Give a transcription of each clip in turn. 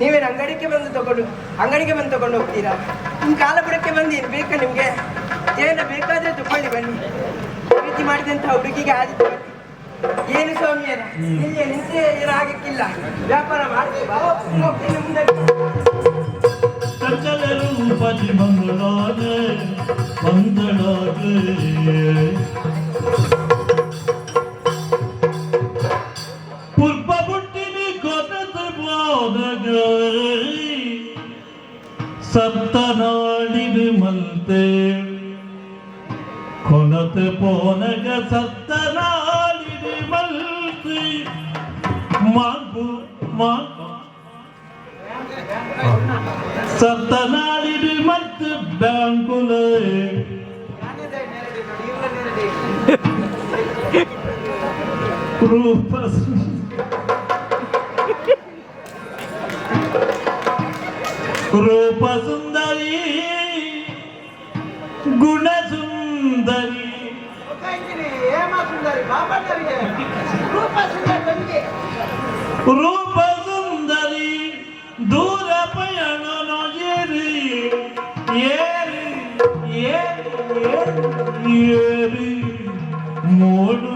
ನೀವೇನು ಅಂಗಡಿಗೆ ಬಂದು ತಗೊಂಡು ಅಂಗಡಿಗೆ ಬಂದು ತಗೊಂಡು ಹೋಗ್ತೀರಾ? ನಿಮ್ಮ ಕಾಲಪುರಕ್ಕೆ ಏನು ಬೇಕಾ ನಿಮಗೆ? ಏನ ಬೇಕಾದ್ರೆ ತಗೊಳ್ಳಿ ಬನ್ನಿ. ಪ್ರೀತಿ ಮಾಡಿದಂತ ಹುಡುಗಿಗೆ ಆದಿತ್ತು ಬನ್ನಿ ಏನು ಸ್ವಾಮಿಯರ ಇಲ್ಲಿ ನಿಂತೆ ಏನು ಆಗಕ್ಕಿಲ್ಲ. ವ್ಯಾಪಾರ ಮಾಡ್ತೀವಿ. ಹೋಗ್ತೀನಿ ಮುಂದೆ. ಸತ್ತನಾಡಿನ ಮಲ್ತೆ ಕೊನತೆ ಪೋನಗ ಸತ್ತನಾಡಿನ ಮಲ್ತೆ ಮಾಗು ಮಾಗು ಸತ್ತನಾಡಿನ ಮತ್ತು ಬ್ಯಾಂಕುಲೆ ರೂಪ కృప సుందరి గుణ సుందరి రూప సుందరి దూర పయణను ఏరి ఏరి ఏరి ఏరి. మూడు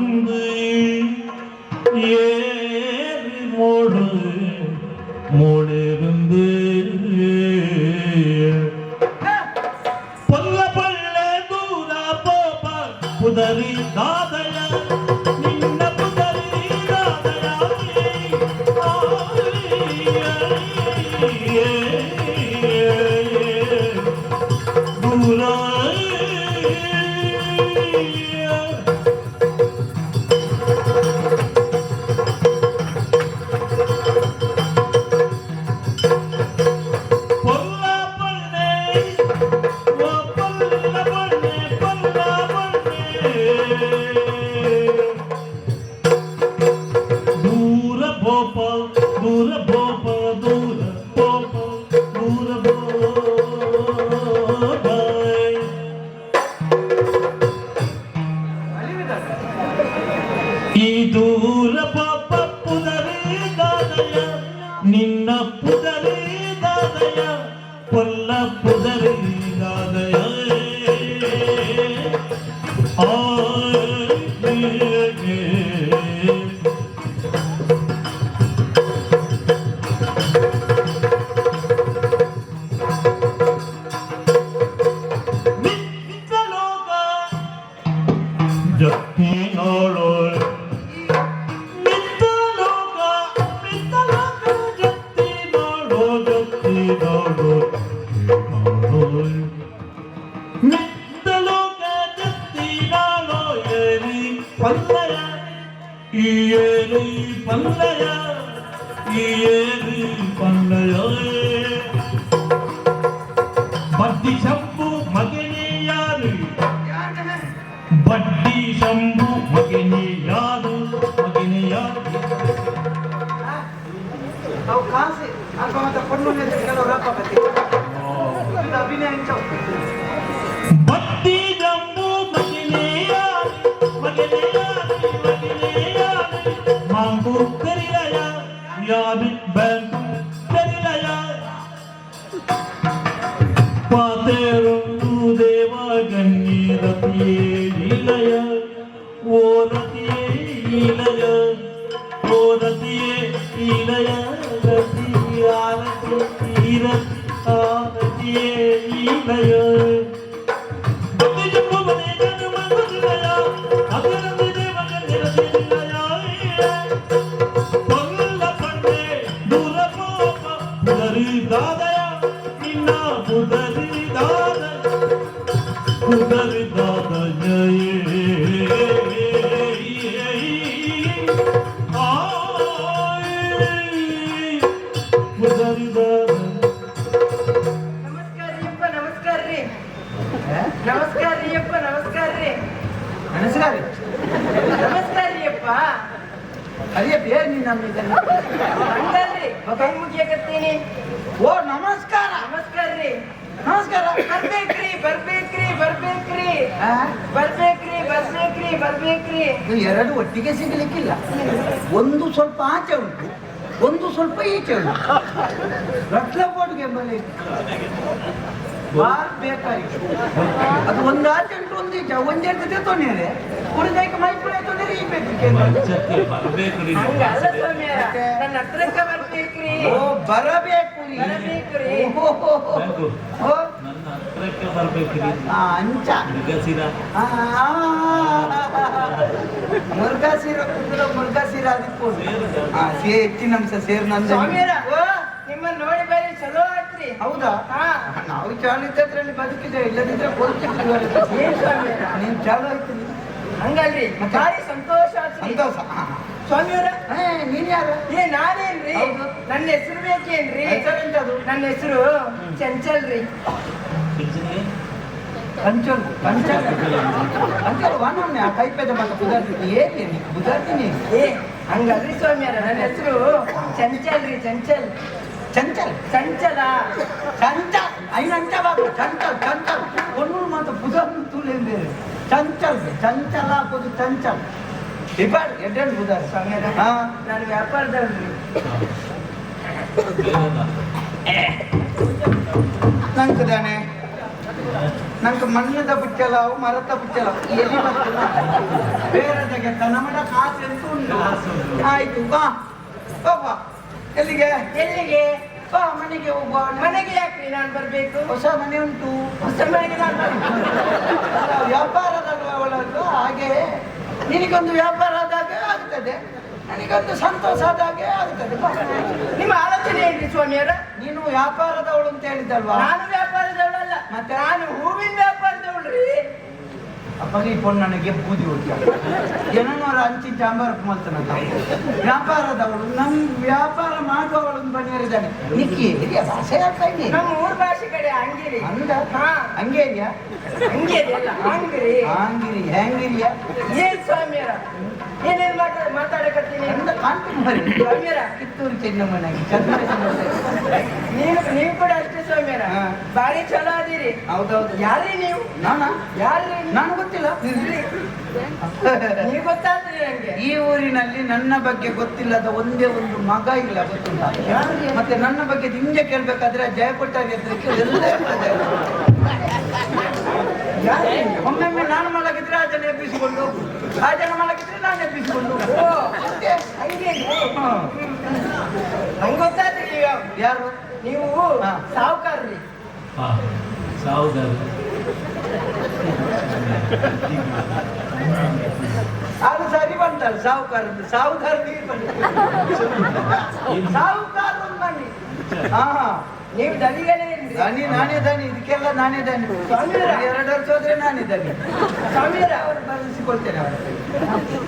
ಆ ಮಗನೇ ಯಾರು ಬಡ್ಡಿ ಶಂಭು ಮಗನೇ ಯಾರು ಮಗನೇ ಯಾರು ಅಭಿನಯ तीरथ तीरथ तीरथ तीरथ ಅದೇ ಬೇರೆ ನೀನು ನಮ್ಮ ಹಂಗಲ್ರಿ ಕೈ ಮುಗಿಯಕತ್ತೀನಿ ಓ, ನಮಸ್ಕಾರ. ನಮಸ್ಕಾರ ರೀ. ನಮಸ್ಕಾರ. ಬರ್ಬೇಕ್ರಿ ಬರ್ಬೇಕ್ರಿ ಬರ್ಬೇಕ್ರಿ? ಬರ್ಬೇಕ್ರಿ ಬರ್ಬೇಕ್ರಿ ಬರ್ಬೇಕ್ರಿ. ಎರಡು ಒಟ್ಟಿಗೆ ಸಿಗಲಿಕ್ಕಿಲ್ಲ. ಒಂದು ಸ್ವಲ್ಪ ಆಚೆ ಉಂಟು. ಒಂದು ಸ್ವಲ್ಪ ಈಚೆ ಉಂಟು. ರಟ್ಲ ಬೋರ್ಡ್ಗೆ ಎಂಬಲ್ಲಿ ಬಾರ್ ಬೇಕಾರಿ ಅದು ಒಂದು ಆಚೆ ಉಂಟು ಒಂದು ತೊಂದರೆ ಉಳಿದೈಕ ಮೈಪುರ ತೊಂದರೆ ಈ ಬೇಕು ಮಂಚಕ್ಕೆ ಬರ್ಬೇಕ್ರಿ ನೀವು. ಹಂಗಲ್ಲ ಸ್ವಾಮಿಯರ ನನ್ನ ಹತ್ರಕ್ಕೆ ಬರ್ಬೇಕ್ರಿ ಓ ಬರಬೇಕು ಅಂಚ ಹೆಚ್ಚಿನ ಅಂಶ ಸೇರ್ ನಂದ ಸ್ವಾಮಿಯರ ನಿಮ್ಮನ್ನ ನೋಡಿ ಬರೀ ಚಲೋ ಆತ್ರಿ ಹೌದಾ? ನಾವು ಚಾಲು ಇದ್ದದ್ರಲ್ಲಿ ಬದುಕಿದೆ ಇಲ್ಲದಿದ್ರೆ ಕೊಲ್ತಿರ್ತೀವಿ ಏನ್ ಸ್ವಾಮಿ ನೀನ್ ಚಾಲು ಆಯ್ತು ನೀನು. ಹಂಗಲ್ರಿ? ಭಾರಿ ಸಂತೋಷ ಆತ್ರಿ ಸಂತೋಷ ಹಾ, ಹಾ. ಸ್ವಾಮಿಯರ ಏ, ನೀನ್ ಯಾರು? ಏ ನಾನೇನ್ರಿ? ಹೌದು. ನನ್ನ ಹೆಸರು ಬೇಕೇನ್ರಿ? ಹೆಸರೆಂತದು ನನ್ನ ಹೆಸರು ಚಂಚಲ್ ರೀ ಪಂಚಲ್ ಪಂಚಲ್ ಕಂಚಲ್ ವಾನವನ್ನೇ ಆ ಕೈಪೇದ ಮಗ ಬುಧಾರ್ತೀನಿ ಏನಿ ಬುಧಾರ್ತೀನಿ ಏ ಹಂಗಲ್ರಿ ಸ್ವಾಮಿಯವ್ರ ನನ್ನ ಹೆಸರು ಚಂಚಲ್ ರೀ ಚಂಚಲ್. ಚಂಚಲ್ ಚಂಚಲ ಚಂಚಲ್ ಐನ ಅಂಚ ಬಾಬು ಚಂಚಲ್ ಚಂಚಲ್. ಕೊಣ್ಣೂರು ಮಾತ್ರ ಬುಧಾರ್ ತೂಲೇಂದೆ ಚಂಚಲ್ ಚಂಚಲ ಹಾಕೋದು ಚಂಚಲ್. ಇಬ್ಬರು ಎಡ್ಡೆರಡು ಬುಧಾರ್. ಸ್ವಾಮಿಯರ ಹಾ. ನಾನು ವ್ಯಾಪಾರದವ್ರಿ ನಂಗೆ ತಾನೆ ನಂಗೆ ಮಣ್ಣದ ಬುಚ್ಚಲಾವು ಮರದ ಬುಚ್ಚಲಾವು ಎಲ್ಲಿ ಬರ್ತಲ್ಲ ಬೇರೆ ಜಗತ್ತ ನಮ್ಮದ ಕಾಸು ಎಂತ ಉಂಟು. ಆಯ್ತು ಬಾ. ಹೋಗುವ. ಎಲ್ಲಿಗೆ? ಎಲ್ಲಿಗೆ? ಬಾ ಮನೆಗೆ ಹೋಗುವ. ಮನೆಗೆ ಯಾಕೆ ನಾನು ಬರಬೇಕು? ಹೊಸ ಮನೆ ಉಂಟು. ಹೊಸ ಮನೆಗೆ ನಾನು ಬರ್ಬೇಕು. ವ್ಯಾಪಾರದಲ್ಲ ಅವಳದ್ದು ಹಾಗೆ ನಿನಗೊಂದು ವ್ಯಾಪಾರ ಆದಾಗ ಆಗ್ತದೆ. ನನಗೊಂದು ಸಂತೋಷ ಆದಾಗೆ ಆಗ್ತದೆ. ನಿಮ್ಮ ಆಲೋಚನೆ ಏನ್ರಿ ಸ್ವಾಮಿಯರ ನೀನು ವ್ಯಾಪಾರದವಳು ಅಂತ ಹೇಳಿದ್ದಲ್ವಾ? ನಾನು ವ್ಯಾಪಾರದವಳಲ್ಲ. ಮತ್ತೆ? ನಾನು ವ್ಯಾಪಾರದವಳ್ರಿ ಅಪ್ಪಗೆ ಫೋನ್ ನನಗೆ ಬೂದಿ ಹೋಗ್ತ ಜನನವರ ಹಂಚಿ ಚಾಂಬಾರ ಮಾಡ್ತಾನಂತ ವ್ಯಾಪಾರದವಳು ನಮ್ ವ್ಯಾಪಾರ ಮಾಡುವವಳು ಬನ್ನಿರಿದ್ದಾನೆ ನಿಕ್ಕಿ ಹಿರಿಯ ಭಾಷೆ ಆಗ್ತಾ ಇದೆ ನಮ್ಮ ಊರ್ ಭಾಷೆ ಕಡೆ ಹಂಗೇರಿ. ಅಂದ ಹಾ. Hungary hungry. ಹಂಗಿರಿ ಹೆಂಗಿರಿಯ? ಏನ್ ಸ್ವಾಮಿಯರ? ಏನೇನ್ ಮಾತಾಡ ಮಾತಾಡಕತ್ತೀನಿ? ಮರಿ ಸ್ವಾಮಿಯರ ಕಿತ್ತೂರು ಚೆನ್ನಮ್ಮನಾಗಿ ಚಂದ್ರಶೇಖರ ನೀವು ಕೂಡ ಅಷ್ಟೇ ಸ್ವಾಮಿಯರ. ಬಾರಿ ಚಲೋ ಅದೀರಿ. ಹೌದೌದು. ಯಾರೀ ನೀವು? ನಾನಾ? ಯಾರ್ರಿ? ನಾನು ಗೊತ್ತಿಲ್ಲ. ನೀವು ಗೊತ್ತಾದ್ರಿ ನಂಗೆ. ಈ ಊರಿನಲ್ಲಿ ನನ್ನ ಬಗ್ಗೆ ಗೊತ್ತಿಲ್ಲದ ಒಂದೇ ಒಂದು ಮಗ ಇಲ್ಲ ಗೊತ್ತಿಲ್ಲ ಮತ್ತೆ ನನ್ನ ಬಗ್ಗೆ ನಿಮ್ಗೆ ಕೇಳ್ಬೇಕಾದ್ರೆ ಜಯಪುಟ್ಟ ಎತ್ತರಕ್ಕೆ ಎಲ್ಲ? ಒಮ್ಮೊಮ್ಮೆ ನಾನು ಮಲಗಿದ್ರೆ ಆ ಜನ ಎಬ್ಬಿಸಿಕೊಂಡು ಆ ಜನ ಮಲಗಿದ್ರೆ ನಾನು ಎಬ್ಬಿಸಿಕೊಂಡು. ನಂಗೆ ಗೊತ್ತಾದ್ರಿ ಯಾರು? ನೀವು. ಸಾವುಕಾರ್ರಿ ಅದು ಸರಿ ಬಂತಲ್ಲ ಸಾವುಕಾರ ಸಾವುಕಾರ ನೀರು ಬಂತು. ಸಾವುಕಾರ ಬನ್ನಿ ಹಾ. ನೀವು ದನಿಗಳೇ ಇರ್ರಿ ದನಿ ನಾನೇ ದನಿ ಇದಕ್ಕೆಲ್ಲ ನಾನೇ ದನಿ ಸ್ವಾಮಿಯರ. ಎರಡು ವರ್ಷ ಹೋದ್ರೆ ನಾನೇ ದನಿ ಸ್ವಾಮಿಯರ. ಅವರು ಬರೆಸಿಕೊಳ್ತೇನೆ ಅವರ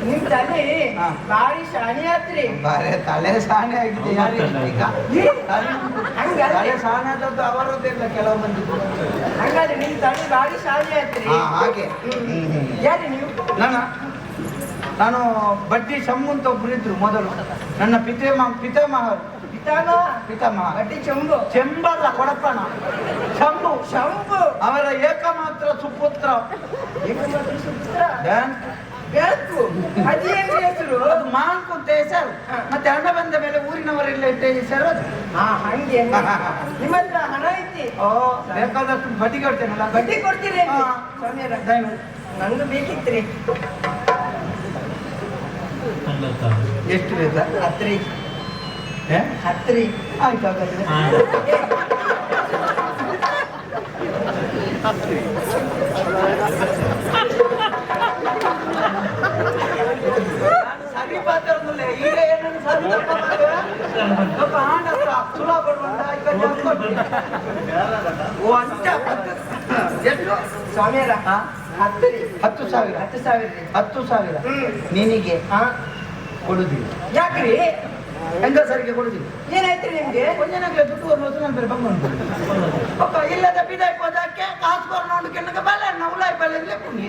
ನಿಮ್ ದನಿ ಹಾ. ಭಾರಿ ಶಾಣಿ ಆತ್ರಿ ಬಾರೆ ತಲೆ ಸಾಣೆ ಆಗಿದೆ ಯಾರು ಈಗ? ತಲೆ- ಹಂಗಲ್ಲ. ತಲೆ ಸಾಣೆ ಆದದ್ದು ಅವರದ್ದೆಲ್ಲ ಕೆಲವು ಮಂದಿ ಹಂಗಾದ್ರೆ ನಿಮ್ ತಲೆ ಭಾರಿ ಶಾಣಿ ಆತ್ರಿ ಹಾ ಹಾಗೆ. ಹ್ಮ್, ಹ್ಮ್. ಯಾರು ನೀವು? ನಾನು ನಾನು ಬಡ್ಡಿ ಶಮ್ಮು ಅಂತ ಒಬ್ರು ಇದ್ರು ಮೊದಲು. ನನ್ನ ಪಿತಾಮಹ ಪಿತಾಮಹ ಪಿತಾಮ ಪಿತಾಮಹ ಚಂಬು. ಚೆಂಬಲ್ಲ ಕೊಡಪ್ಪಣ ಶಂಭು ಶಂಭು ಅವರ ಏಕಮಾತ್ರ ಸುಪುತ್ರ. ಏಕಮಾತ್ರ ಸುಪುತ್ರ? ಬೆಳಕು ಹೆಸರು? ಅದು ಮಾಂಕು ಅಂತ ಹೆಸರು. ಮತ್ತೆ ಹಣ ಬಂದ ಮೇಲೆ ಊರಿನವರೆಲ್ಲ ಇಟ್ಟ ಹೆಸರು ಹಾ ಹಂಗೆ. ನಿಮ್ಮ ಹತ್ರ ಹಣ ಐತಿ. ಓ ಬೇಕಾದಷ್ಟು ಬಡ್ಡಿ ಕೊಡ್ತೇನಲ್ಲ. ಬಡ್ಡಿ ಕೊಡ್ತೀರಿ. ನಂದು ಬೇಕಿತ್ರಿ. ಎಷ್ಟು ಬೇಕಾ? ಹತ್ರಿ. ಏ? ಹತ್ರಿ. ಆಯ್ತು ಹಾಗಾದ್ರೆ. ಹಾ. ಹತ್ತು. ಹತ್ತು. ಸಾವಿರ. ಹತ್ತು ಸಾವಿರ. ಹತ್ತು ಸಾವಿರ. ನಿನಗೆ ಹಾ? ಕೊಡುದಿಲ್ಲ. ಯಾಕ್ರಿ? ಹೆಂಗಸರಿಗೆ ಕೊಡುದಿಲ್ಲ ಏನಾಯ್ತು ನಿಮ್ಗೆ? ಕೊಂಜನಾಗ್ಲೇ ದುಡ್ಡು ಬರ್ಬೋದು ನಂತರ ಬಂಗೊಂಡು ಪಕ್ಕ ಇಲ್ಲದ ಬಿದಾಯ್ ಪೋದಕ್ಕೆ ಕಾಸು ಬರ್ನೋಡು ಕೆಣ್ಣಗೆ ನಾ ಉಲಾಯ್ ಬಲದಲ್ಲೇ ಕುಣಿ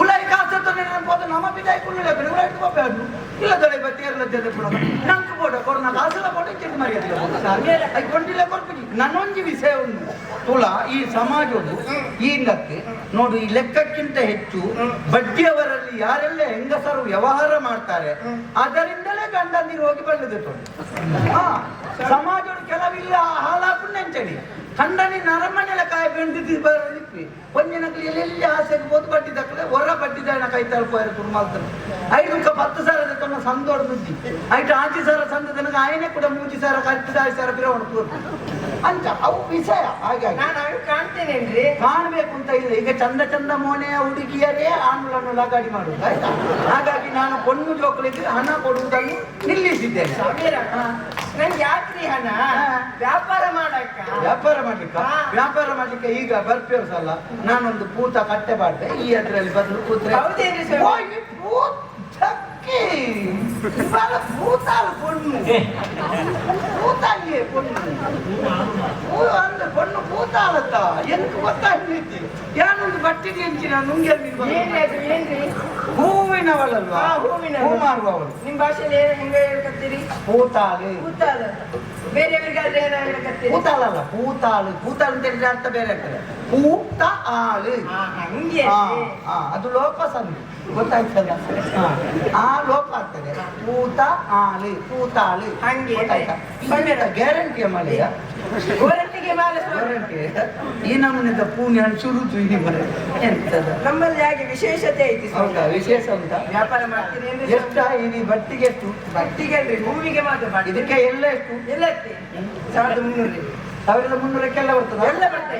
ಉಲಾಯ್ ಕಾಸು ನೆನಪೋದು ನಮ್ಮ ಬಿದಾಯ್ ಕುಣ್ಣಿಲ್ಲ ಬಿಡು ಉಲಾಯ್ ಹೋಗ್ಬಾರ್ದು ಇಲ್ಲ ದೊಡೆ ಜೊತೆ ಬಿಡೋದು ನಂಗೆ ಬೋಡ ಕೊರೋನಾ ಕಾಸೆಲ್ಲ ಬೋಡ ಚೆಕ್ ಮರ್ಯಾದೆ ಅದು ಕೊಂಡಿಲ್ಲ ಕೊಡ್ಬಿಡಿ ನನ್ನೊಂದು ವಿಷಯ ಒಂದು. ತುಳ ಈ ಸಮಾಜವು ಈಗಕ್ಕೆ ನೋಡು ಈ ಲೆಕ್ಕಕ್ಕಿಂತ ಹೆಚ್ಚು ಬಡ್ಡಿಯವರಲ್ಲಿ ಯಾರೆಲ್ಲ ಹೆಂಗಸರು ವ್ಯವಹಾರ ಮಾಡ್ತಾರೆ ಅದರಿಂದಲೇ ಗಂಡ ನೀರು ಹೋಗಿ ಬಂದಿದೆ ತೋಡಿ ಹಾ. ಸಮಾಜದ ಕೆಲವಿಲ್ಲ ಹಾಳಾಕೊಂಡು ನೆಂಚಡಿ ಕಂಡನಿ ನರಮನೆಲ ಕಾಯಿ ಬೆಂಡಿದ್ದು ಬರಲಿಪ್ಪಿ ಒಂದಿನಕ್ಕೆ ಎಲ್ಲೆಲ್ಲಿ ಆಸೆ ಬೋದು ಬಡ್ಡಿ ದಕ್ಕಲೆ ಹೊರ ಬಡ್ಡಿ ದಾಯನ ಕೈ ಕುರ್ಮಾಲ್ತಾರೆ ಐದು ಕ ಪತ್ತು ಸಾವಿರ ತನ್ನ ಸಂದೋಡ್ ಬುದ್ಧಿ. ಐಟು ಆಚಿ ಸಾವಿರ ಸಂದ ತನಕ ಆಯನೆ ಕೂಡ ಮೂಜಿ ಸಾವಿರ ಕಟ್ಟಿದ ದಾಯಿ ಸಾವಿರ ಬಿರ ಹೊಡ್ತು ಅಂತ ಅವು ವಿಷಯ ಹಾಗಾಗಿ. ನಾನು ಕಾಣ್ತೇನೆ ಕಾಣ್ತೇನೇನ್ರಿ? ಕಾಣ್ಬೇಕು ಅಂತ ಇಲ್ಲ. ಈಗ ಚಂದ ಚಂದ ಮೋನೆಯ ಹುಡುಗಿಯರೇ ಆಣುಗಳನ್ನು ಲಗಾಡಿ ಮಾಡುದು ಆಯ್ತಾ? ಹಾಗಾಗಿ ನಾನು ಕೊಂಡು ಜೋಕಲಿಗೆ ಹಣ ಕೊಡುವುದನ್ನು ನಿಲ್ಲಿಸಿದ್ದೇನೆ. ನನ್ಗೆ ಯಾಕ್ರಿ ಹಣ. ವ್ಯಾಪಾರ ಮಾಡಕ್ಕ. ವ್ಯಾಪಾರ ಮಾಡ್ಲಿಕ್ಕ? ವ್ಯಾಪಾರ ಮಾಡ್ಲಿಕ್ಕೆ ಈಗ ಬರ್ಪೇವ್ಸ್ ಅಲ್ಲ ನಾನೊಂದು ಪೂತ ಕಟ್ಟೆ ಮಾಡ್ದೆ ಈ ಅದ್ರಲ್ಲಿ ಬಂದು ಕೂತ್ರೆ ಹೌದೇನ್ರಿ ಸ್ವಾಮಿ? ಓ, ಈ ಭೂತಕ್ಕೆ ಇವಾಗ ಭೂತಾಲ பொண்ணு ಏ ಭೂತಾಂಗಿ பொண்ணு ಓ, ಅಂದ್ರೆ பொண்ணು ಭೂತಾಲತ್ತ ಎಂತ ಗೊತ್ತಾಗ್ಲಿಕ್ಕೆ ಯಾನೊಂದು ಬಟ್ಟೆಗೆ ಹೆಂಚಿನ ನುಂಗೆ ಏನ್ರಿ ಅದು ಏನ್ರಿ ಹೂವಿನವಳಲ್ವಾ ಹಾ, ಹೂವಿನವಳು. ಹೂ ಮಾರುವವಳು ನಿಮ್ ಭಾಷೆಲಿ ಏನ್ ಹೆಂಗ ಹೇಳ್ಕತ್ತೀರಿ ಭೂತಾಲೆ ಕೂತಾದ ಬೇರೆಯವ್ರಿಗಾದ್ರೆ ಏನ ಹೇಳ್ಕತ್ತೀರಿ ಭೂತಾಲಲ್ಲ ಭೂತಾಳು ಭೂತಾಳು ಅಂತ ಹೇಳಿದ್ರೆ ಅರ್ಥ ಬೇರೆ ಆಗ್ತದೆ ಭೂತ ಆಳು. ಹಂಗೆ. ಅದು ಲೋಪ ಸಂಧಿ ಗೊತ್ತಾಯ್ತಲ್ಲ? ಆ, ಲೋಪ ಆಗ್ತದೆ. ಪೂತ ಆಳು ಪೂತಾಳು ಹಂಗೆ. ಗೊತ್ತಾಯ್ತಾ? ಗ್ಯಾರಂಟಿಯ ಮಳೆಯ? ಗೋರಂಟಿಗೆ ಮಾಲ ಈ ನಮ್ಮನಿಂದ ಪೂಣ್ಯ ಶುರುದು ಇಲ್ಲಿ ಮನೆ ಎಂತದ? ನಮ್ಮಲ್ಲಿ ಹಾಗೆ ವಿಶೇಷತೆ ಐತಿ. ಹೌದಾ? ವಿಶೇಷ ಉಂಟಾ? ವ್ಯಾಪಾರ ಮಾಡ್ತೀನಿ ಎಷ್ಟ ಇಲ್ಲಿ ಬಟ್ಟಿಗೆ ಎಷ್ಟು? ಬಟ್ಟಿಗೆ ಅಲ್ರಿ ಹೂವಿಗೆ ಮಾತ್ರ ಇದಕ್ಕೆ ಎಲ್ಲ ಎಷ್ಟು? ಎಲ್ಲ ಸಾವಿರದ ಮುನ್ನೂರು. ಸಾವಿರದ ಮುನ್ನೂರಕ್ಕೆಲ್ಲ ಬರ್ತದೆ? ಎಲ್ಲ ಬಟ್ಟೆ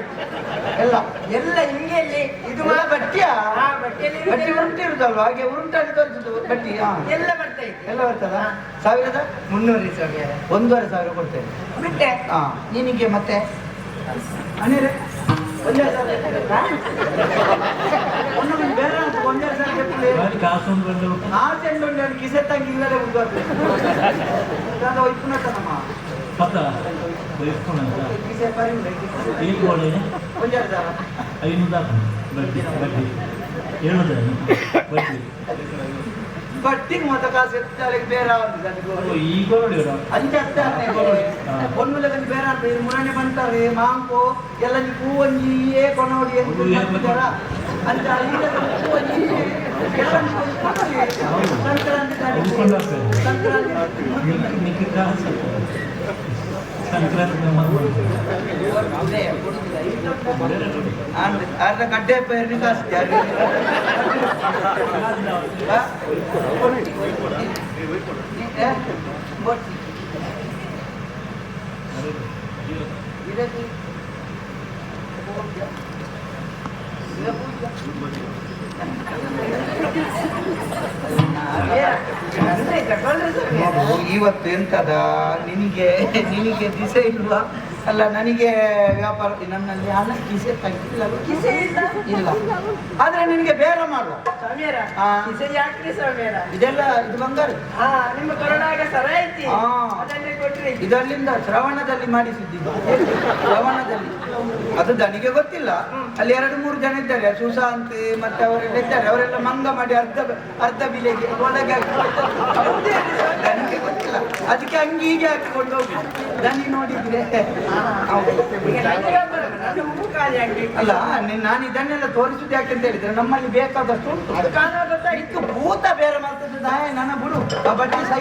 ಎಲ್ಲ? ಎಲ್ಲ ಹಿಂಗೆ ಇಲ್ಲಿ? ಇದು ಮಾ ಬಟ್ಟೆಯ? ಬಟ್ಟೆಯಲ್ಲಿ ಬಟ್ಟಿ ಉಂಟಿರುದಲ್ವಾ ಹಾಗೆ ಉರುಂಟಾಗಿ ತೋರಿಸುದು ಬಟ್ಟಿ. ಎಲ್ಲ ಎಲ್ಲ ಇತ್ತು ಎಲ್ಲ ಬರ್ತದ? ಸಾವಿರದ ಮುನ್ನೂರು ಸಾವಿರ. ಒಂದೂವರೆ ಸಾವಿರ ಕೊಡ್ತೇನೆ. ಬಿಟ್ಟೆ. ಹಾ. ನಿನಗೆ ಮತ್ತೆ? ಅನಿರೆ ಒಂದೇ ಸಾವಿರ? ಒಂದು ಬೇರೆ ಅಂತ ಒಂದೇ ಸಾವಿರ ಕಿಸೆ ತಂಗಿ ಇಲ್ಲದೆ ಮುಂದುವರ್ಬೇಕು. ಅದು ಐನೂರು ದಾಖಲೆ ಬಡ್ಡಿ ಬಡ್ಡಿ. ಹೇಳುದ ಬಡ್ಡಿ. ಬಟ್ಟಿಗೆ ಮತ್ತೆ ಕಾಸು ಬೇರೆ ಅವ್ರು. ಈಗ. ಅಂಚೆ ಹತ್ತಾರನೇ ಒಂದು ಬೇರೆ ಇದು ಮುರಣೆ ಬಂತಾರೆ ಮಾಂಕೋ ಎಲ್ಲ ನೀವು ಹೂವಂಜಿ ಏ ಕೊನೋಡಿ ಅಂತ ಅದು ಏನ್ ಬೇಕು? ಮಾಡ್ತಿದ್ದಾರ? ಅಂತ ಈಗ ಹೂವಂಜಿ ಎಲ್ಲ ನೀವು ಕೊನೋಡಿ. ಸಂಕ್ರಾಂತಿ. ಸಂಕ್ರಾಂತಿ. ಕಾಸು. ಸಂಕ್ರಾಂತಿ ಮಾಡ್ಬೋದು. ಆಂಡ್- ಆದ್ರೆ ಗಡ್ಡೆ ನೋಡು, ಇವತ್ತು ಎಂತದ? ನಿನಗೆ ನಿನಗೆ ದಿಸೆ ಇಲ್ವಾ? ಅಲ್ಲ ನನಗೆ ವ್ಯಾಪಾರ ನನ್ನಲ್ಲಿ ಹಣ ಕಿಸೆ ತಗಿಲ್ಲ ಕಿಸೆ ಇಲ್ಲ. ಆದ್ರೆ ನಿನಗೆ ಬೇರ ಮಾಡುವ ಇದೆಲ್ಲ ಇದು ಬಂಗಾರ. ನಿಮ್ಮ ಕೊರೋನಾಗ ಸರ ಐತಿ. ಇದಲ್ಲಿಂದ ಶ್ರವಣದಲ್ಲಿ ಮಾಡಿಸಿದ್ದೀವಿ. ಶ್ರವಣದಲ್ಲಿ. ಅದು ನನಗೆ ಗೊತ್ತಿಲ್ಲ. ಅಲ್ಲಿ ಎರಡು ಮೂರು ಜನ ಇದ್ದಾರೆ. ಸುಶಾಂತ್ ಮತ್ತೆ ಅವರೆಲ್ಲ ಇದ್ದಾರೆ. ಅವರೆಲ್ಲ ಮಂಗ ಮಾಡಿ ಅರ್ಧ ಅರ್ಧ ಬಿಲೆಗೆ ಒಳಗೆ. ನನಗೆ ಗೊತ್ತಿಲ್ಲ. ಅದಕ್ಕೆ ಅಂಗೀಗೆ ಹಾಕಿಕೊಂಡು ಹೋಗಿ ದನಿ ನೋಡಿದ್ರೆ ಅಲ್ಲ, ನಾನು ಇದನ್ನೆಲ್ಲ ತೋರಿಸುದು ಯಾಕೆಂತ ಹೇಳಿದ್ರೆ ನಮ್ಮಲ್ಲಿ ಬೇಕಾದಷ್ಟು ಉಂಟು. ಕಾಣುವ ಭೂತ ಬೇರೆ ಮಾಡ್ತದೆ. ನಾಯ ನನ್ನ ಬಿಡು. ಆ ಬಟ್ಟೆ ಸಹ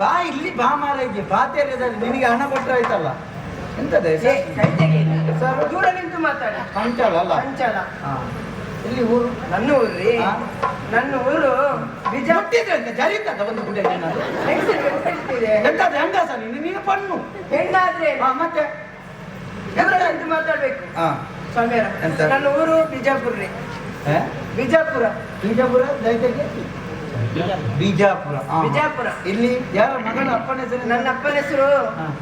ಬಾ ಇಲ್ಲಿ ಬಾ ಮಾರಾಯ್ಗೆ ಬಾತೇರಿಯದಲ್ಲಿ ನಿನಗೆ ಹಣ ಕೊಟ್ಟರೆ ಆಯ್ತಲ್ಲ. ಎಂತದೆ ಸರ್ ದೂರ ನಿಂತು ಮಾತಾಡಿ. ಪಂಚಾಲ ಅಲ್ಲ? ಹಾ. ಎಲ್ಲಿ ಊರು? ನನ್ನ ಊರು ರೀ ನನ್ನ ಊರು ಬಿಜ ಮುಟ್ಟಿದ್ರೆ ಅಂತ ಜರಿತದ ಒಂದು ಗುಡ್ಡೆ ನೀನದು ಹೆಂಗಸಿದೆ ಎಂತದ ಹೆಂಗಸ ನೀನು ನೀನು ಪಣ್ಣು. ಹೆಣ್ಣಾದ್ರೆ ಮತ್ತೆ? ನಿಂತು ಮಾತಾಡ್ಬೇಕು. ಸ್ವಾಮಿಯರ ಎಂತ? ನನ್ನ ಊರು ಬಿಜಾಪುರ ರೀ ಬಿಜಾಪುರ. ಬಿಜಾಪುರ? ಬೀಜಾಪುರ ದಯತೆಗೆ ಬೀಜಾಪುರ ಬಿಜಾಪುರ. ಇಲ್ಲಿ ಯಾರ ಮಗನ ಅಪ್ಪನ ಹೆಸರು? ನನ್ನ ಅಪ್ಪನ ಹೆಸರು.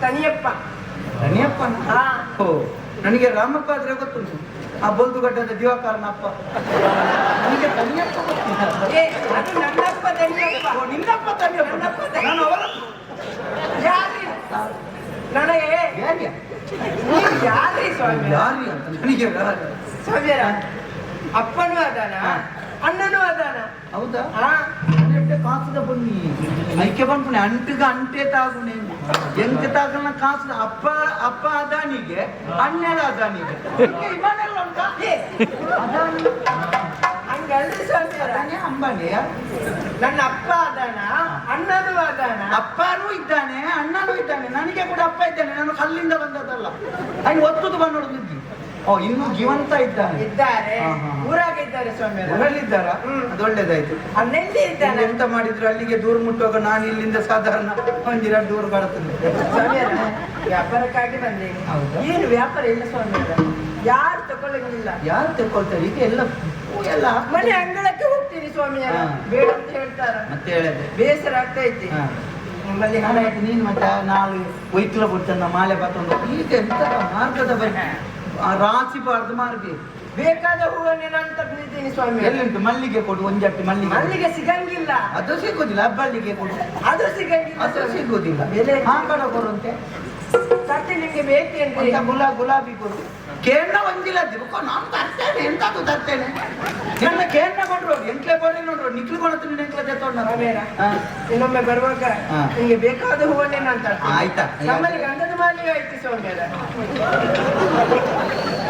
ತನಿಯಪ್ಪ. ರಣಿಯಪ್ಪನ ಓ ನನಗೆ ರಾಮಪ್ಪ ಆದ್ರೆ ಗೊತ್ತುಂಟು. ಆ ಬೊಲ್ದುಗಡ್ಡದ ದಿವಾಕರನ ಅಪ್ಪ. ನನಗೆ ತನಿಯಪ್ಪ ಗೊತ್ತಿಲ್ಲ. ಏ ಅದು ನನ್ನಪ್ಪ ಓ, ನಿನ್ನಪ್ಪ ತನಿಯಪ್ಪ. ನನ್ನಪ್ಪ ತನಿಯಪ್ಪ. ನಾನು ಅವರ ಯಾರಿ ನನಗೆ? ಯಾರ್ಯ? ನೀವು ಯಾರಿ ಸ್ವಾಮಿ? ಅಂತ ನನಗೆ? ಸ್ವಾಮಿಯರ ಅಪ್ಪನೂ ಅದಾನ ಹಾ. ಅಣ್ಣನೂ ಅದಾನ? ಹೌದಾ? ಎಂತ ಕಾಸುದ ಬನ್ನಿ. ಐಕೆ ಬಂದ್ಪುಣೆ ಅಂಟಿಗ ಅಂಟೆ ತಾಗುನೆ ಎಂತ ತಾಗನ ಕಾಸು ಅಪ್ಪ ಅಪ್ಪ ಅದಾನಿಗೆ ಅಣ್ಣೆಲ ಅದಾನಿಗೆ. ಇವನೆಲ್ಲ ಉಂಟಾ? ಅದಾನಿ. ಅಂಬಾನಿಯ ನನ್ನ ಅಪ್ಪ ಅದಾನ ಅಣ್ಣನೂ ಅದಾನ. ಅಪ್ಪನೂ ಇದ್ದಾನೆ ಅಣ್ಣನೂ ಇದ್ದಾನೆ. ನನಗೆ ಕೂಡ ಅಪ್ಪ ಇದ್ದಾನೆ. ನಾನು ಕಲ್ಲಿಂದ ಬಂದದಲ್ಲ ಅಲ್ಲಿ ಒತ್ತುದು ನಿದ್ದಿ. ಓ ಇನ್ನು ಜೀವಂತ ಇದ್ದಾನೆ. ಇದ್ದಾರೆ. ಹಾ, ಹಾ. ಊರಾಗ ಇದ್ದಾರೆ ಸ್ವಾಮಿಯರ ಊರಲ್ಲಿದ್ದಾರ ಹ್ಮ್. ಅದು ಒಳ್ಳೇದಾಯ್ತು. ಇದ್ದಾನೆ. ಇಲ್ಲಿ ಎಂತ ಮಾಡಿದ್ರು? ಅಲ್ಲಿಗೆ ದೂರ ಮುಟ್ಟುವಾಗ ನಾನು ಇಲ್ಲಿಂದ ಸಾಧಾರಣ ಒಂದಿರ ದೂರ ಬರ್ತದೆ ಸ್ವಾಮಿಯರ ವ್ಯಾಪಾರಕ್ಕಾಗಿ ಬಂದೇನೆ. ಹೌದಾ? ಏನು ವ್ಯಾಪಾರ ಇಲ್ಲ ಸ್ವಾಮಿಯರ ಯಾರು ತಗೊಳ್ಳಂಗಿಲ್ಲ ಯಾರು ತೆಕ್ಕೊಳ್ತಾರೆ? ಈಗ ಎಲ್ಲ ಹೂ ಎಲ್ಲ ಮನೆ ಅಂಗಳಕ್ಕೆ ಹೋಗ್ತೀನಿ ಸ್ವಾಮಿಯರ ಹಾ. ಬೇಡ ಅಂತ ಹೇಳ್ತಾರ. ಮತ್ತೆ ಹೇಳಿದೆ? ಬೇಸರ ಆಗ್ತಾ ಐತಿ ಹಾ. ನಿಮ್ಮಲ್ಲಿ ಹಣ ನಾನು ಆಯ್ತು ನೀನು ಮತ್ತೆ ನಾಳೆ ವೈಕ್ಲ ಬಿಡ್ತಾನ ಮಾಲೆ ಬತ್ತೊಂದು ಈಗ ಎಂತ ಮಾರ್ಗದ ಬಗ್ಗೆ ಆ ರಾಶಿ ಬಾರ್ದು ಮಾರ್ಬೇಕು ಬೇಕಾದ ಹೂವನ್ನೇ ನಾನು ತಂದಿದ್ದೀನಿ ಸ್ವಾಮಿ. ಎಲ್ಲಿಂಟು ಮಲ್ಲಿಗೆ ಕೊಡು ಒಂಜಟ್ಟಿ ಮಲ್ಲಿಗೆ ಮಲ್ಲಿಗೆ ಸಿಗಂಗಿಲ್ಲ. ಅದು ಸಿಗುದಿಲ್ಲ ಅಬ್ಬಲ್ಲಿಗೆ ಕೊಡು. ಅದು ಸಿಗಂಗಿಲ್ಲ. ಅದು. ಸಿಗುದಿಲ್ಲ. ಬೆಲೆ ಹಾಕಡ ಕೊಡುವಂತೆ ತಟ್ಟೆ ನಿಮ್ಗೆ ಬೇಕೇನ್ರಿ? ಗುಲಾ ಗುಲಾಬಿ ಕೊಡು. ಕೇರಳ ಒಂದಿಲ್ಲ ದಿವಕ ನಾನು ತರ್ತೇನೆ ಎಂತದು ತರ್ತೇನೆ. ನನ್ನ ಕೇರಳ ಕೊಂಡ್ರು ಎಂಟ್ಲೆ ಬೋಡಿ ನೋಡ್ರು ನಿಕ್ಲು ಕೊಡತ್ತೀನಿ ನೆಕ್ಲೆ ತೆತ್ತೊಂಡ ರಮೇರ ಇನ್ನೊಮ್ಮೆ ಬರುವಾಗ ನಿಮಗೆ ಬೇಕಾದ ಹೂವನ್ನೇ ನಾನು ತರ್ತೇನೆ. ಆಯ್ತಾ? ನಮ್ಮಲ್ಲಿ ಗಂಧದ ಮಾಲಿಗೆ ಐತಿ ಸೋಮೇರ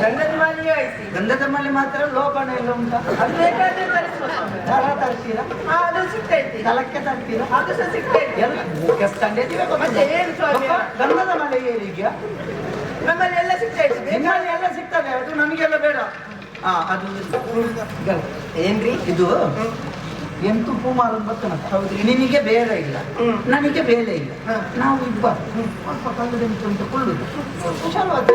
ಗಂಧದ ಮಾಲಿಗೆ ಐತಿ ಗಂಧದ ಮಾಲಿ ಮಾತ್ರ ಲೋಪಣ ಇಲ್ಲ ಅಂತ ಅದು ಬೇಕಾದ್ರೆ ತರಿಸ್ಬೋದು. ದರ ತರ್ತೀರಾ? ಆ ಅದು ಸಿಗ್ತೈತಿ ತಲಕ್ಕೆ ತರ್ತೀರಾ? ಅದು ಸಹ ಸಿಗ್ತೈತಿ ಎಲ್ಲ ತಂದಿದ್ದೀವಿ ಮತ್ತೆ ಏನು ಸ್ವಾಮಿ? ಗಂಧದ ಮಲೆ ಏರಿಗೆ ನಮ್ಮಲ್ಲಿ ಎಲ್ಲ ಸಿಗ್ತೈತಿ ಇದೆ ನಿಮ್ಮಲ್ಲಿ ಎಲ್ಲ ಸಿಗ್ತದೆ. ಅದು ನಮಗೆಲ್ಲ ಬೇಡ. ಹಾ ಅದು ಏನ್ರಿ? ಇದು ಎಂಟು ಹೂ ಮಾರೋದು ಬರ್ತನ ಹೌದು ನಿನಗೆ ಬೇರೆ ಇಲ್ಲ. ನನಗೆ ಬೇರೆ ಇಲ್ಲ. ನಾವು ಇಬ್ಬರು. ಸ್ವಲ್ಪ ಕಲ್ಲುದೆಂಟು ಅಂತ ಕೊಳ್ಳುದು. ಹುಷಾರವಾದ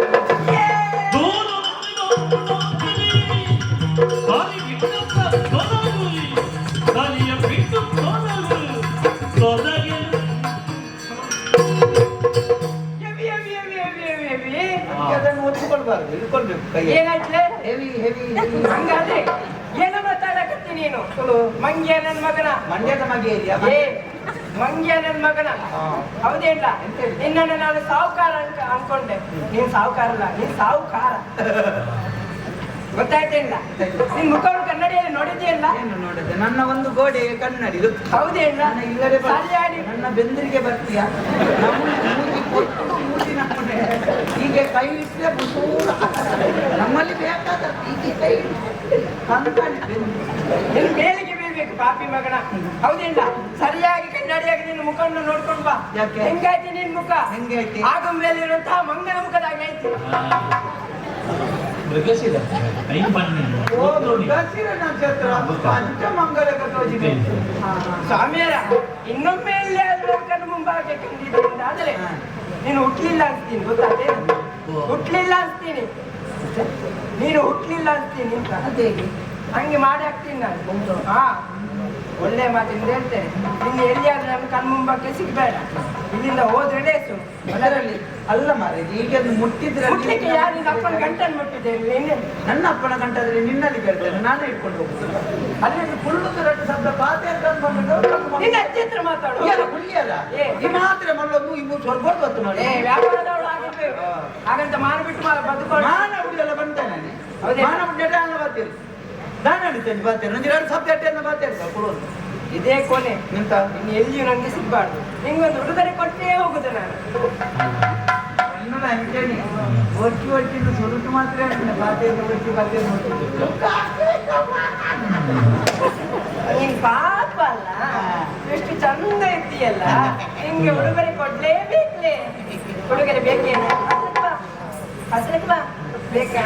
ಏನಾಯ್ತಲೆ ಹೆವಿ ಹೆವಿ ಹಂಗಾದ್ರೆ ಏನು ಮಾತಾಡಕತ್ತಿ ನೀನು? ಮಂಗ್ಯ ನನ್ ಮಗನ? ಮಂಡ್ಯದ ಮಗೆ ಏ ಮಂಗ್ಯ ನನ್ ಮಗನ? ಹೌದೇನ್ಲ ನಿನ್ನನ್ನು ನಾನು ಸಾಹುಕಾರ ಅಂತ ಅನ್ಕೊಂಡೆ. ನೀನ್ ಸಾಹುಕಾರ ಅಲ್ಲ ನೀನ್ ಸಾಹುಕಾರ. ಗೊತ್ತಾಯ್ತೇನ್ಲ ನಿನ್ ಮುಖವನ್ನು ಕನ್ನಡಿಯಲ್ಲಿ ನೋಡಿದ್ಯಲ್ಲ ಏನು ನೋಡದೆ? ನನ್ನ ಒಂದು ಗೋಡೆ ಕನ್ನಡಿ ಹೌದೇನ್ಲ ಇಲ್ಲದೆ ನನ್ನ ಬೆಂದರಿಗೆ ಬರ್ತೀಯ ನಮ್ಮನೆ ಮೂಗಿ ಕೊಟ್ಟು ಮೂಗಿ ನಮ್ಮನೆ ಹೀಗೆ ಕೈ ಇಟ್ಟರೆ ಮುಸೂರ ನಮ್ಮಲ್ಲಿ ಬೇಕಾದ ಹೀಗೆ ಕೈ ಕಂಕಣಿ ಬೆಂದು ನಿನ್ ಮೇಲಿಗೆ ಬೀಳ್ಬೇಕು ಪಾಪಿ ಮಗನ. ಹೌದಿಲ್ಲ? ಸರಿಯಾಗಿ ಕನ್ನಡಿಯಾಗಿ ನಿನ್ನ ಮುಖವನ್ನು ನೋಡ್ಕೊಂಡು ಬಾ. ಯಾಕೆ? ಹೆಂಗಾಯ್ತಿ ನಿನ್ ಮುಖ? ಹೆಂಗೈತಿ ಆಗ ಮೇಲೆ ಇರುವಂತಹ ಮಂಗನ ಮುಖದಾಗ ಐತಿ ಸ್ವಾಮಿಯರ ಇನ್ನೊಮ್ಮೆ ಇಲ್ಲಿ ಆದ್ರೂ ಕಣ್ಣು ಮುಂಭಾಗಕ್ಕೆ ಕಂಡಿದ್ದರಿಂದ ಆದ್ರೆ. ನೀನು ಹುಟ್ಲಿಲ್ಲ ಅಂತೀನಿ ಗೊತ್ತಾದೆ ಓ. ಹುಟ್ಲಿಲ್ಲ ಅಂತೀನಿ. ನೀನು ಹುಟ್ಟಲಿಲ್ಲ ಅಂತೀನಿ ಅಂತ. ಹಂಗೆ ಮಾಡಿ ಹಾಕ್ತೀನಿ ನಾನು. ಹಾ ಒಳ್ಳೆ ಮಾತಿಂದ ಹೇಳ್ತೇನೆ. ಇನ್ನು ಎಲ್ಲಿಯಾದ್ರೂ ನಮ್ಮ ಕಣ್ಮುಂಬಕ್ಕೆ ಸಿಗ್ಬೇಡ. ಇಲ್ಲಿಂದ ಹೋದ್ರೆ ಲೇಸು. ಅದರಲ್ಲಿ ಅಲ್ಲ ಮಾರೆ ಈಗ ಅದು ಮುಟ್ಟಿದ್ರೆ ಮುಟ್ಲಿಕ್ಕೆ ಯಾರು ನಿನ್ನ ಅಪ್ಪನ ಗಂಟನ್ನು ಮುಟ್ಟಿದ್ದೇನೆ ಇನ್ನೇನು ನನ್ನ ಅಪ್ಪನ ಗಂಟಾದ್ರೆ ನಿನ್ನಲ್ಲಿ ಕೇಳ್ತೇನೆ ನಾನೇ ಇಟ್ಕೊಂಡು ಹೋಗ್ತೇನೆ ಅಲ್ಲಿ ಕುಳ್ಳು ಎರಡು ಶಬ್ದ ಬಾತೆ ಅಂತ ಅಂದ್ಕೊಂಡು ನಿನ್ನ ಅಜ್ಜಿ ಹತ್ರ ಮಾತಾಡು ಹುಲಿಯಲ್ಲ? ಏ. ಈ ಮಾತ್ರ ಮಲ್ಲೊಂದು ಇವು ಸ್ವರ್ಗೋಡ್ ಬತ್ತು ನೋಡಿ. ವ್ಯಾಪಾರದವಳು ಆಗಿರ್ಬೇಕು ಹಾಗಂತ ಮಾರ್ಬಿಟ್ಟು ಬಿಟ್ಟು ಬದುಕೊಳ್ಳು ಮಾನ ಹುಡಿಯೆಲ್ಲ ಬಂದೆ ನಾನು. ಮಾನ ಹುಡ್ಡೆಟ ಅಲ್ಲ ಬರ್ತೀರಿ ನಾನು ಇಡ್ತೇನೆ ಬರ್ತೇನೆ. ನಂಗೆ ಎರಡು ಶಬ್ದ ಅಟ್ಟೆಯನ್ನು ಬರ್ತೇನೆ ಕೊಡೋದು. ಇದೇ ಕೊನೆ. ಎಂತ ಇನ್ನು ಎಲ್ಲಿಯೂ ಸಿಗಬಾರ್ದು. ಸಿಗ್ಬಾರ್ದು ನಿಂಗೊಂದು ಉಡುಗೊರೆ ಕೊಟ್ಟೇ ಹೋಗುದು ನಾನು. ಅಂಕೇನಿ ಒಟ್ಟಿ ಒಟ್ಟಿನ ಸುರುಟು ಮಾತ್ರ ಬಾತೆಯನ್ನು ಒಟ್ಟಿ ಬಾತೆಯನ್ನು ನೀನ್ ಪಾಪ ಅಲ್ಲ, ಎಷ್ಟು ಚಂದ ಇದ್ದೀಯಲ್ಲ. ನಿಂಗೆ ಉಡುಗೊರೆ ಕೊಡ್ಲೇಬೇಕ್ಲೆ. ಉಡುಗೊರೆ ಬೇಕೇನು ಹತ್ರಕ್ಕೆ ಬಾ ಹತ್ರಕ್ಕೆ ಬಾ ಬೇಕಾ?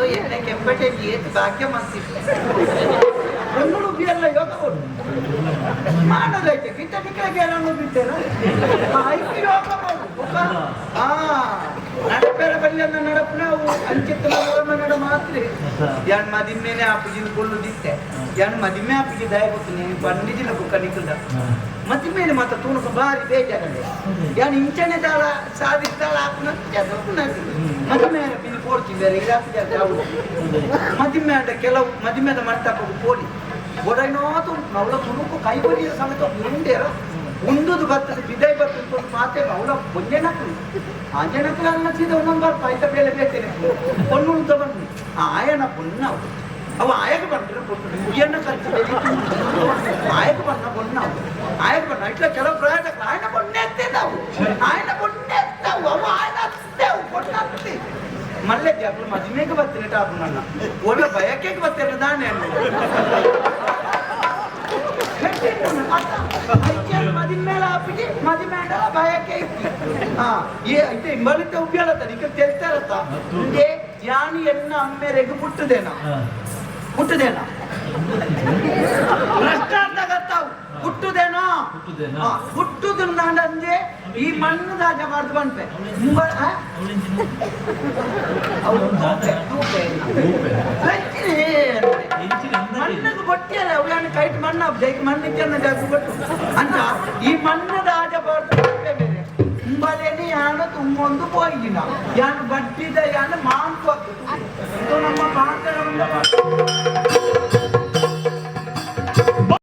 ಅದು ಎಂಕ ಒತ್ತು ಬೆಚ್ಚಾಯ್ತು ಹೊರಬ್ಬೇಡು ಮೂತಿ ಸರ್ಪೇಜ್ ಬರ ಕುಡಿ ಅಪ್ಪ ಮೈ ಕೊಂಚ ಅರ್ಕೊಂಡ ಬೇರೆ ಮೃಗಶಿರ ಅಯ್ಯೋ ಎಣ್ಣೆ ಕೆಂಪಟೆ ಏತ್ ಭಾಗ್ಯ ಮಾಡ್ತಿದ್ದೆ ಎಲ್ಲ ಯೋಗ ಮಾಡೋದಕ್ಕೆ ಕಿಟ್ಟ ಕಿತ್ತ ಟಿಕ್ಕಳಿಗೆ ಎಲ್ಲ ಯೋಗ ಮಾಡು ಒಬ್ಬ ಆ ನಡಪೇರ ಬಲ್ಯನ್ನ ನಡಪು ನಾವು ಅಂಚಿತ್ತಲ ನಡ ಮಾತ್ರ. ಯಾನ್ ಮದಿಮೇನೆ ಆಪಿಗೆ ಕೊಳ್ಳು ದಿತ್ತೆ ಯಾನ್ ಮದಿಮೆ ಆಪಿಗೆ ದಯ ಗೊತ್ತಿನಿ ಬಂದಿಜಿನ ಬುಕ್ಕ ನಿಕ್ಕದ ಮದಿಮೇಲೆ ಮಾತ್ರ ತೂಣಕ ಬಾರಿ ಬೇಜಾರಲ್ಲ ಯಾನ್ ಇಂಚನೆ ದಾಳ ಸಾಧಿಸ್ತಾಳ ಆಪನ ಮದಿಮೆ ಪಿನ್ ಪೋಡ್ತಿ ಬೇರೆ ಇರಾಪಿ ಜಾವು ಮದಿಮೆ ಅಂಡ ಕೆಲವು ಮದಿಮೆದ ಪೋಲಿ ಪೋಡಿ ಒಡೈನೋತು, ನವಳ ತುಣುಕು ಕೈ ಬರಿಯ ಸಮೇತ ಉಂಡೇರ ಉಂದುದು ಬರ್ತದೆ ಬಿದೈ ಬರ್ತದೆ ಒಂದು ಮಾತೆ ಅವಳ ಒಂಜೆನಕ್ಲು ಆಂಜನಕ್ಲು ಸೀದ ಒಂದೊಂದು ಬರ್ತ ಆಯ್ತ ಬೇಲೆ ಬೇತೇನೆ ಪೊಣ್ಣು ಅಂತ ಬಂದ್ವಿ ಆಯನ ಪೊಣ್ಣ ಅವ ಆಯಕ ಬಂದ್ರೆ ಪೊಣ್ಣು ಮುಗಿಯನ್ನ ಕಲ್ತಿದೆ ಆಯಕ್ಕೆ ಬಣ್ಣ ಪೊಣ್ಣ ಅವಳು ಆಯಕ ಬಣ್ಣ ಇಟ್ಲ ಕೆಲವು ಪ್ರಯಾಣಕ್ಕೆ ಆಯನ ಪೊಣ್ಣೆ ಎತ್ತೇದಾವು ಆಯನ ಪೊಣ್ಣೆ ಎತ್ತಾವು ಅವ ಆಯನ ಹತ್ತೇವು ಪೊಣ್ಣ ಮಲ್ಲೆ ಜಾಬ್ರು ಮಜ್ಮೆಗೆ ಬರ್ತೀನಿ ಟಾಪ್ ನನ್ನ. ಒಳ್ಳೆ ಬಯಕೆಗೆ ಬರ್ತೀನಿ ದಾನೆ ನಾನೇ మదిమేళ ఆపికి మదిమేళ భయకే ఏ అయితే ఇంబలితే ఉబ్బేళత నీకు తెలుస్తారత అంటే యాని ఎన్న అమ్మే రెగ్గు పుట్టుదేనా పుట్టుదేనా ಭ್ರಷ್ಟಾಚಾರ ಹುಟ್ಟುದೇನೋ ಹುಟ್ಟುದೇನೋ? ಹುಟ್ಟುದು ಅಂದ್ರೆ ಈ ಮಣ್ಣು ರಾಜ ಮಾಡ್ದು ಬಂತೆ ಮುಂಬ ಕೊಟ್ಟಿಯಲ್ಲ ಅವಳನ್ನು ಕೈಟ್ ಮಣ್ಣು ಹಾಕ್ಬೇಕು. ಮಣ್ಣಿಕ್ಕನ್ನು ಜಾಸ್ತಿ ಕೊಟ್ಟು. ಅಂತ ಈ ಮಣ್ಣು ರಾಜಭಾರತ ಬೇರೆ. ತುಂಬಲೇನೆ ಯಾನ ತುಂಬೊಂದು ಹೋಗಿನ ಯಾನು ಬಟ್ಟಿದ ಯಾನ ಮಾಂಕು ಇದು ನಮ್ಮ ಮಾತನಾಡ